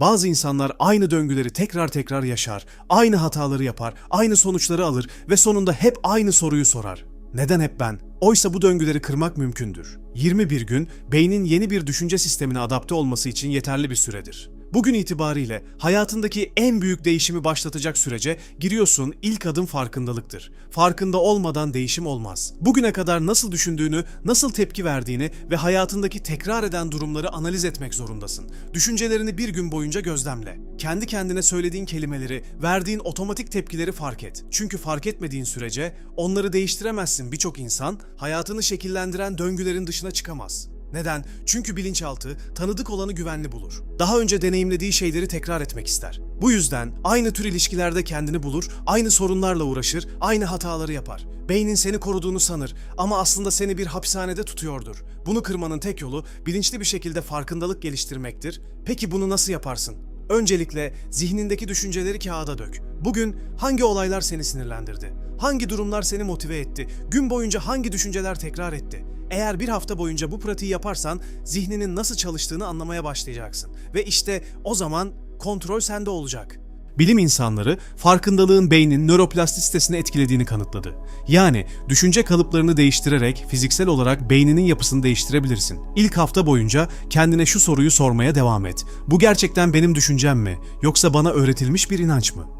Bazı insanlar aynı döngüleri tekrar tekrar yaşar, aynı hataları yapar, aynı sonuçları alır ve sonunda hep aynı soruyu sorar. Neden hep ben? Oysa bu döngüleri kırmak mümkündür. 21 gün beynin yeni bir düşünce sistemine adapte olması için yeterli bir süredir. Bugün itibariyle hayatındaki en büyük değişimi başlatacak sürece giriyorsun ilk adım farkındalıktır. Farkında olmadan değişim olmaz. Bugüne kadar nasıl düşündüğünü, nasıl tepki verdiğini ve hayatındaki tekrar eden durumları analiz etmek zorundasın. Düşüncelerini bir gün boyunca gözlemle. Kendi kendine söylediğin kelimeleri, verdiğin otomatik tepkileri fark et. Çünkü fark etmediğin sürece onları değiştiremezsin birçok insan hayatını şekillendiren döngülerin dışına çıkamaz. Neden? Çünkü bilinçaltı tanıdık olanı güvenli bulur. Daha önce deneyimlediği şeyleri tekrar etmek ister. Bu yüzden aynı tür ilişkilerde kendini bulur, aynı sorunlarla uğraşır, aynı hataları yapar. Beynin seni koruduğunu sanır ama aslında seni bir hapishanede tutuyordur. Bunu kırmanın tek yolu bilinçli bir şekilde farkındalık geliştirmektir. Peki bunu nasıl yaparsın? Öncelikle zihnindeki düşünceleri kağıda dök. Bugün hangi olaylar seni sinirlendirdi? Hangi durumlar seni motive etti? Gün boyunca hangi düşünceler tekrar etti? Eğer bir hafta boyunca bu pratiği yaparsan zihninin nasıl çalıştığını anlamaya başlayacaksın. Ve işte o zaman kontrol sende olacak. Bilim insanları farkındalığın beynin nöroplastisitesini etkilediğini kanıtladı. Yani düşünce kalıplarını değiştirerek fiziksel olarak beyninin yapısını değiştirebilirsin. İlk hafta boyunca kendine şu soruyu sormaya devam et. Bu gerçekten benim düşüncem mi yoksa bana öğretilmiş bir inanç mı?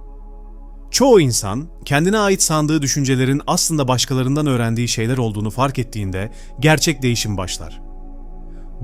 Çoğu insan kendine ait sandığı düşüncelerin aslında başkalarından öğrendiği şeyler olduğunu fark ettiğinde gerçek değişim başlar.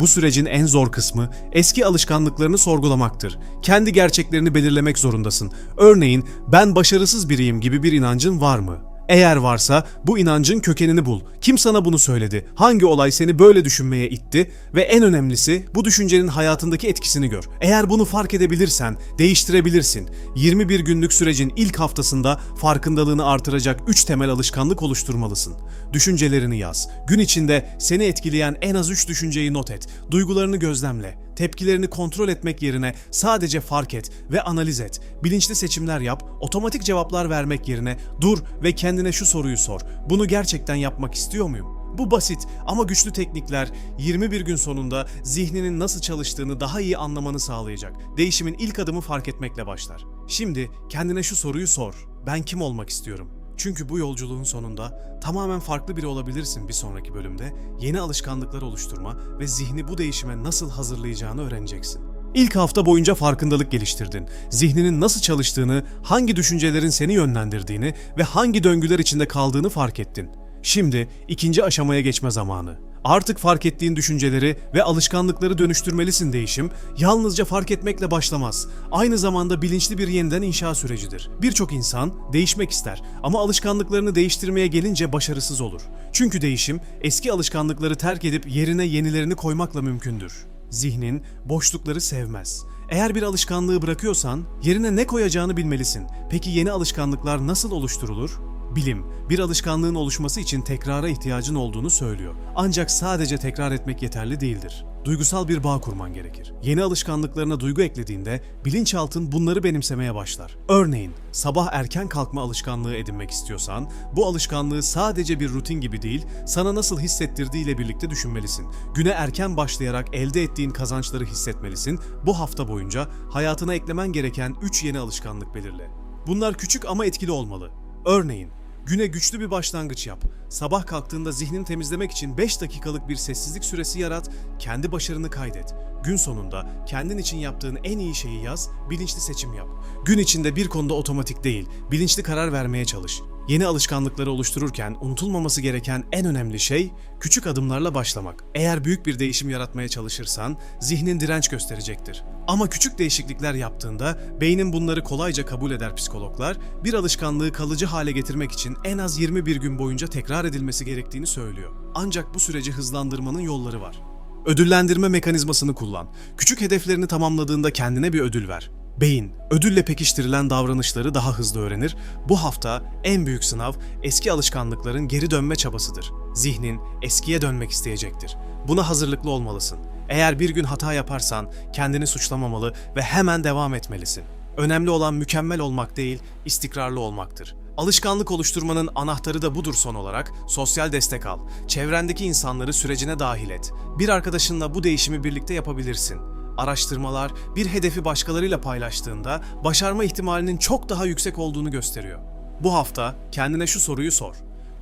Bu sürecin en zor kısmı eski alışkanlıklarını sorgulamaktır. Kendi gerçeklerini belirlemek zorundasın. Örneğin ben başarısız biriyim gibi bir inancın var mı? Eğer varsa bu inancın kökenini bul. Kim sana bunu söyledi? Hangi olay seni böyle düşünmeye itti? Ve en önemlisi bu düşüncenin hayatındaki etkisini gör. Eğer bunu fark edebilirsen değiştirebilirsin. 21 günlük sürecin ilk haftasında farkındalığını artıracak 3 temel alışkanlık oluşturmalısın. Düşüncelerini yaz. Gün içinde seni etkileyen en az 3 düşünceyi not et. Duygularını gözlemle. Tepkilerini kontrol etmek yerine sadece fark et ve analiz et. Bilinçli seçimler yap, otomatik cevaplar vermek yerine dur ve kendine şu soruyu sor. Bunu gerçekten yapmak istiyor muyum? Bu basit ama güçlü teknikler 21 gün sonunda zihninin nasıl çalıştığını daha iyi anlamanı sağlayacak. Değişimin ilk adımı fark etmekle başlar. Şimdi kendine şu soruyu sor. Ben kim olmak istiyorum? Çünkü bu yolculuğun sonunda tamamen farklı biri olabilirsin bir sonraki bölümde. Yeni alışkanlıklar oluşturma ve zihni bu değişime nasıl hazırlayacağını öğreneceksin. İlk hafta boyunca farkındalık geliştirdin. Zihninin nasıl çalıştığını, hangi düşüncelerin seni yönlendirdiğini ve hangi döngüler içinde kaldığını fark ettin. Şimdi ikinci aşamaya geçme zamanı. Artık fark ettiğin düşünceleri ve alışkanlıkları dönüştürmelisin değişim, yalnızca fark etmekle başlamaz. Aynı zamanda bilinçli bir yeniden inşa sürecidir. Birçok insan değişmek ister ama alışkanlıklarını değiştirmeye gelince başarısız olur. Çünkü değişim eski alışkanlıkları terk edip yerine yenilerini koymakla mümkündür. Zihnin boşlukları sevmez. Eğer bir alışkanlığı bırakıyorsan yerine ne koyacağını bilmelisin. Peki yeni alışkanlıklar nasıl oluşturulur? Bilim, bir alışkanlığın oluşması için tekrara ihtiyacın olduğunu söylüyor. Ancak sadece tekrar etmek yeterli değildir. Duygusal bir bağ kurman gerekir. Yeni alışkanlıklarına duygu eklediğinde bilinçaltın bunları benimsemeye başlar. Örneğin sabah erken kalkma alışkanlığı edinmek istiyorsan bu alışkanlığı sadece bir rutin gibi değil sana nasıl hissettirdiğiyle birlikte düşünmelisin. Güne erken başlayarak elde ettiğin kazançları hissetmelisin. Bu hafta boyunca hayatına eklemen gereken 3 yeni alışkanlık belirle. Bunlar küçük ama etkili olmalı. Örneğin Güne güçlü bir başlangıç yap. Sabah kalktığında zihnini temizlemek için 5 dakikalık bir sessizlik süresi yarat, kendi başarını kaydet. Gün sonunda kendin için yaptığın en iyi şeyi yaz, bilinçli seçim yap. Gün içinde bir konuda otomatik değil, bilinçli karar vermeye çalış. Yeni alışkanlıkları oluştururken unutulmaması gereken en önemli şey küçük adımlarla başlamak. Eğer büyük bir değişim yaratmaya çalışırsan zihnin direnç gösterecektir. Ama küçük değişiklikler yaptığında beynin bunları kolayca kabul eder psikologlar. Bir alışkanlığı kalıcı hale getirmek için en az 21 gün boyunca tekrar edilmesi gerektiğini söylüyor. Ancak bu süreci hızlandırmanın yolları var. Ödüllendirme mekanizmasını kullan. Küçük hedeflerini tamamladığında kendine bir ödül ver. Beyin, ödülle pekiştirilen davranışları daha hızlı öğrenir. Bu hafta en büyük sınav eski alışkanlıkların geri dönme çabasıdır. Zihnin eskiye dönmek isteyecektir. Buna hazırlıklı olmalısın. Eğer bir gün hata yaparsan kendini suçlamamalı ve hemen devam etmelisin. Önemli olan mükemmel olmak değil, istikrarlı olmaktır. Alışkanlık oluşturmanın anahtarı da budur son olarak. Sosyal destek al. Çevrendeki insanları sürecine dahil et. Bir arkadaşınla bu değişimi birlikte yapabilirsin. Araştırmalar bir hedefi başkalarıyla paylaştığında başarma ihtimalinin çok daha yüksek olduğunu gösteriyor. Bu hafta kendine şu soruyu sor.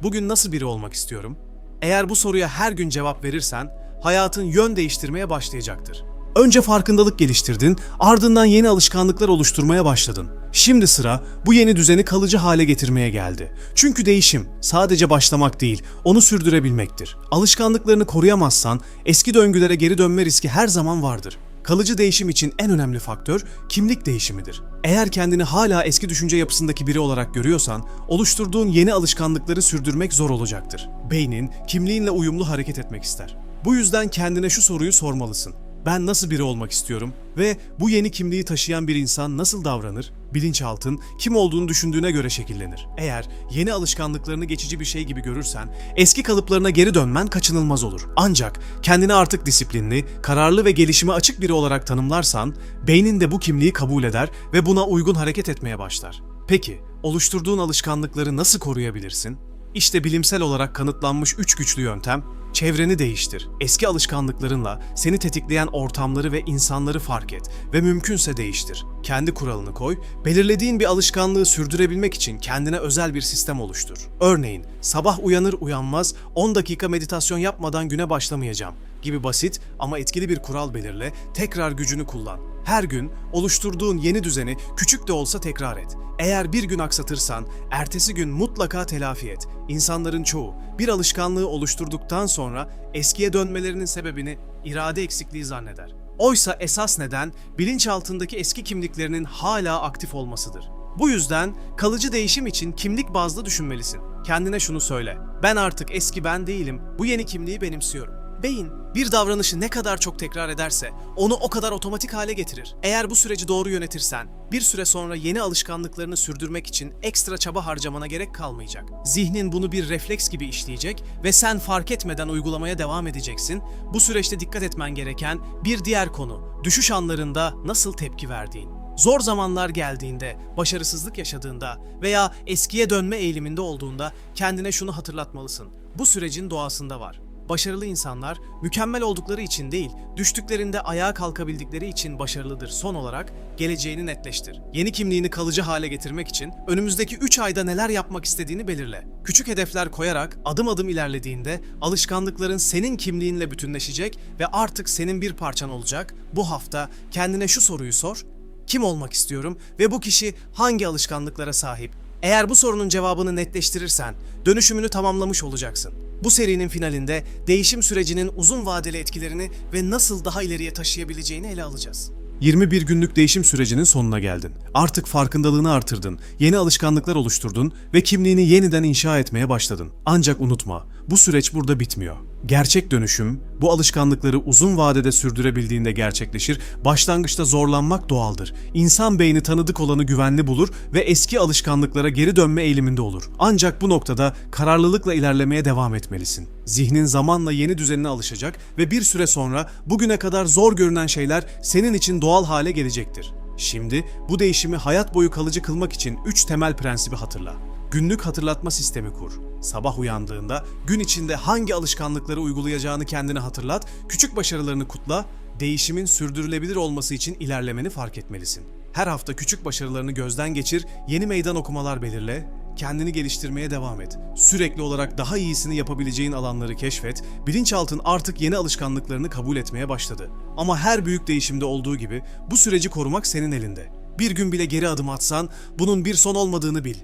Bugün nasıl biri olmak istiyorum? Eğer bu soruya her gün cevap verirsen hayatın yön değiştirmeye başlayacaktır. Önce farkındalık geliştirdin, ardından yeni alışkanlıklar oluşturmaya başladın. Şimdi sıra bu yeni düzeni kalıcı hale getirmeye geldi. Çünkü değişim sadece başlamak değil, onu sürdürebilmektir. Alışkanlıklarını koruyamazsan eski döngülere geri dönme riski her zaman vardır. Kalıcı değişim için en önemli faktör kimlik değişimidir. Eğer kendini hala eski düşünce yapısındaki biri olarak görüyorsan, oluşturduğun yeni alışkanlıkları sürdürmek zor olacaktır. Beynin kimliğinle uyumlu hareket etmek ister. Bu yüzden kendine şu soruyu sormalısın. Ben nasıl biri olmak istiyorum ve bu yeni kimliği taşıyan bir insan nasıl davranır? Bilinçaltın kim olduğunu düşündüğüne göre şekillenir. Eğer yeni alışkanlıklarını geçici bir şey gibi görürsen, eski kalıplarına geri dönmen kaçınılmaz olur. Ancak kendini artık disiplinli, kararlı ve gelişime açık biri olarak tanımlarsan, beynin de bu kimliği kabul eder ve buna uygun hareket etmeye başlar. Peki, oluşturduğun alışkanlıkları nasıl koruyabilirsin? İşte bilimsel olarak kanıtlanmış üç güçlü yöntem, çevreni değiştir. Eski alışkanlıklarınla seni tetikleyen ortamları ve insanları fark et ve mümkünse değiştir. Kendi kuralını koy, belirlediğin bir alışkanlığı sürdürebilmek için kendine özel bir sistem oluştur. Örneğin, sabah uyanır uyanmaz 10 dakika meditasyon yapmadan güne başlamayacağım gibi basit ama etkili bir kural belirle, tekrar gücünü kullan. Her gün oluşturduğun yeni düzeni küçük de olsa tekrar et. Eğer bir gün aksatırsan, ertesi gün mutlaka telafi et. İnsanların çoğu bir alışkanlığı oluşturduktan sonra eskiye dönmelerinin sebebini irade eksikliği zanneder. Oysa esas neden bilinçaltındaki eski kimliklerinin hala aktif olmasıdır. Bu yüzden kalıcı değişim için kimlik bazlı düşünmelisin. Kendine şunu söyle. Ben artık eski ben değilim. Bu yeni kimliği benimsiyorum. Beyin bir davranışı ne kadar çok tekrar ederse onu o kadar otomatik hale getirir. Eğer bu süreci doğru yönetirsen bir süre sonra yeni alışkanlıklarını sürdürmek için ekstra çaba harcamana gerek kalmayacak. Zihnin bunu bir refleks gibi işleyecek ve sen fark etmeden uygulamaya devam edeceksin. Bu süreçte dikkat etmen gereken bir diğer konu düşüş anlarında nasıl tepki verdiğin. Zor zamanlar geldiğinde, başarısızlık yaşadığında veya eskiye dönme eğiliminde olduğunda kendine şunu hatırlatmalısın. Bu sürecin doğasında var. Başarılı insanlar mükemmel oldukları için değil, düştüklerinde ayağa kalkabildikleri için başarılıdır. Son olarak geleceğini netleştir. Yeni kimliğini kalıcı hale getirmek için önümüzdeki 3 ayda neler yapmak istediğini belirle. Küçük hedefler koyarak adım adım ilerlediğinde alışkanlıkların senin kimliğinle bütünleşecek ve artık senin bir parçan olacak. Bu hafta kendine şu soruyu sor. Kim olmak istiyorum ve bu kişi hangi alışkanlıklara sahip? Eğer bu sorunun cevabını netleştirirsen dönüşümünü tamamlamış olacaksın. Bu serinin finalinde değişim sürecinin uzun vadeli etkilerini ve nasıl daha ileriye taşıyabileceğini ele alacağız. 21 günlük değişim sürecinin sonuna geldin. Artık farkındalığını artırdın, yeni alışkanlıklar oluşturdun ve kimliğini yeniden inşa etmeye başladın. Ancak unutma, bu süreç burada bitmiyor. Gerçek dönüşüm, bu alışkanlıkları uzun vadede sürdürebildiğinde gerçekleşir. Başlangıçta zorlanmak doğaldır. İnsan beyni tanıdık olanı güvenli bulur ve eski alışkanlıklara geri dönme eğiliminde olur. Ancak bu noktada kararlılıkla ilerlemeye devam etmelisin. Zihnin zamanla yeni düzenine alışacak ve bir süre sonra bugüne kadar zor görünen şeyler senin için doğal hale gelecektir. Şimdi bu değişimi hayat boyu kalıcı kılmak için 3 temel prensibi hatırla. Günlük hatırlatma sistemi kur. Sabah uyandığında gün içinde hangi alışkanlıkları uygulayacağını kendine hatırlat, küçük başarılarını kutla, değişimin sürdürülebilir olması için ilerlemeni fark etmelisin. Her hafta küçük başarılarını gözden geçir, yeni meydan okumalar belirle, kendini geliştirmeye devam et. Sürekli olarak daha iyisini yapabileceğin alanları keşfet, bilinçaltın artık yeni alışkanlıklarını kabul etmeye başladı. Ama her büyük değişimde olduğu gibi bu süreci korumak senin elinde. Bir gün bile geri adım atsan bunun bir son olmadığını bil.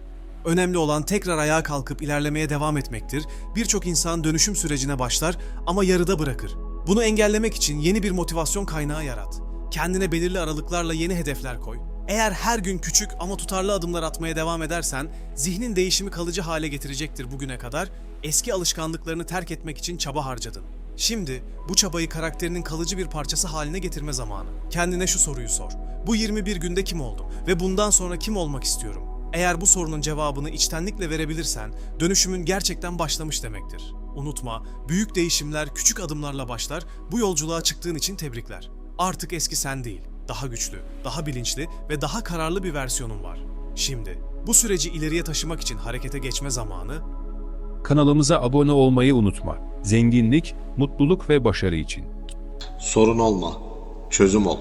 Önemli olan tekrar ayağa kalkıp ilerlemeye devam etmektir. Birçok insan dönüşüm sürecine başlar ama yarıda bırakır. Bunu engellemek için yeni bir motivasyon kaynağı yarat. Kendine belirli aralıklarla yeni hedefler koy. Eğer her gün küçük ama tutarlı adımlar atmaya devam edersen, zihnin değişimi kalıcı hale getirecektir bugüne kadar. Eski alışkanlıklarını terk etmek için çaba harcadın. Şimdi bu çabayı karakterinin kalıcı bir parçası haline getirme zamanı. Kendine şu soruyu sor. Bu 21 günde kim oldum ve bundan sonra kim olmak istiyorum? Eğer bu sorunun cevabını içtenlikle verebilirsen, dönüşümün gerçekten başlamış demektir. Unutma, büyük değişimler küçük adımlarla başlar. Bu yolculuğa çıktığın için tebrikler. Artık eski sen değil, daha güçlü, daha bilinçli ve daha kararlı bir versiyonun var. Şimdi bu süreci ileriye taşımak için harekete geçme zamanı Kanalımıza abone olmayı unutma. Zenginlik, mutluluk ve başarı için. Sorun olma. Çözüm ol.